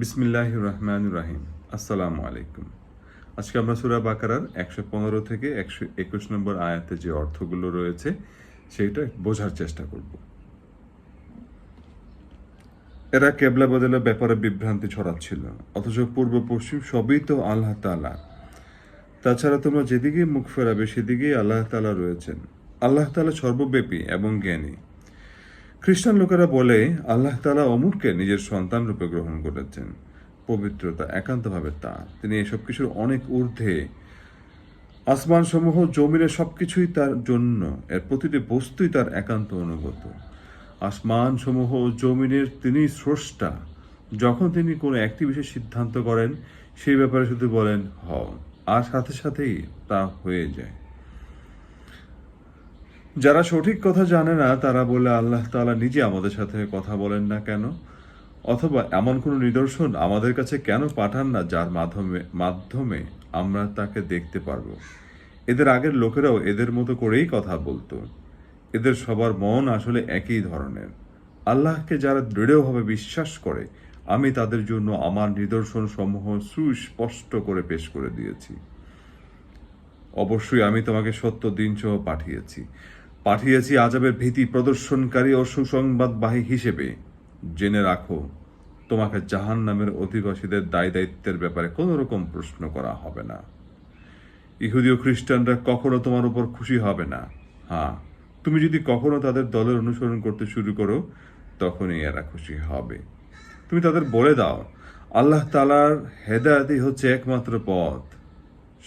বিসমিল্লাহ রহমান রাহিম আসসালামু আলাইকুম আজকে আমরা সুরা বাকারার একশো পনেরো থেকে একশো একুশ নম্বর আয়াতে যে অর্থগুলো রয়েছে, সেইটা বোঝার চেষ্টা করব। এরা কেবলা বদলের ব্যাপারে বিভ্রান্তি ছড়াচ্ছিল, অথচ পূর্ব পশ্চিম সবই তো আল্লাহ তালা তাছাড়া তোমরা যেদিকে মুখ ফেরাবে, সেদিকেই আল্লাহ তালা রয়েছেন। আল্লাহ তালা সর্বব্যাপী এবং জ্ঞানী। খ্রিস্টান লোকেরা বলে, আল্লাহ তালা অমুককে নিজের সন্তান রূপে গ্রহণ করেছেন। পবিত্রতা একান্তভাবে তা। তিনি এসব কিছুর অনেক ঊর্ধ্বে। আসমান সমূহ সব কিছুই তার জন্য। এর প্রতিটি বস্তুই তার একান্ত অনুগত। আসমান সমূহ জমিনের তিনি স্রষ্টা। যখন তিনি কোনো একটি বিষয়ে সিদ্ধান্ত করেন, সেই ব্যাপারে শুধু বলেন হ আর সাথে সাথেই তা হয়ে যায়। যারা সঠিক কথা জানে না, তারা বলে আল্লাহ তাআলা নিজে আমাদের সাথে কথা বলেন না কেন? অথবা এমন কোনো নিদর্শন আমাদের কাছে কেন পাঠান না যার মাধ্যমে মাধ্যমে আমরা তাকে দেখতে পারব? এদের আগের লোকেরাও এদের মতো করেই কথা বলতো। এদের সবার মন আসলে একই ধরনের। আল্লাহকে যারা দৃঢ়ভাবে বিশ্বাস করে, আমি তাদের জন্য আমার নিদর্শন সমূহ সুস্পষ্ট করে পেশ করে দিয়েছি। অবশ্যই আমি তোমাকে সত্য দিন সহ পাঠিয়েছি। পাঠিয়েছি আজাবের ভীতি প্রদর্শনকারী ও সুসংবাদবাহী হিসেবে। জেনে রাখো, তোমাকে জাহান নামের অধিবাসীদের দায় দায়িত্বের ব্যাপারে কোনো রকম প্রশ্ন করা হবে না। ইহুদি ও খ্রিস্টানরা কখনো তোমার উপর খুশি হবে না। হ্যাঁ তুমি যদি কখনো তাদের দলের অনুসরণ করতে শুরু করো, তখনই এরা খুশি হবে। তুমি তাদের বলে দাও, আল্লাহ তালার হেদায়তই হচ্ছে একমাত্র পথ।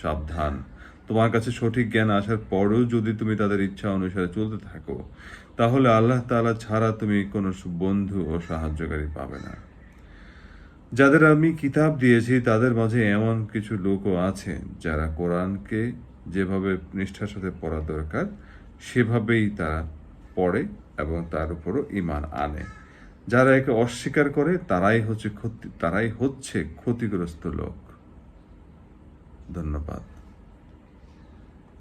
সাবধান। তোমার কাছে সঠিক জ্ঞান আসার পরেও যদি তুমি তাদের ইচ্ছা অনুসারে চলতে থাকো, তাহলে আল্লাহ তাআলা ছাড়া তুমি কোনো বন্ধু ও সাহায্যকারী পাবে না। যাদের আমি কিতাব দিয়েছি, তাদের মাঝে এমন কিছু লোকও আছে যারা কোরআনকে যেভাবে নিষ্ঠার সাথে পড়া দরকার, সেভাবেই তারা পড়ে এবং তার উপরও ইমান আনে। যারা একে অস্বীকার করে, তারাই হচ্ছে ক্ষতি, তারাই হচ্ছে ক্ষতিগ্রস্ত লোক। ধন্যবাদ।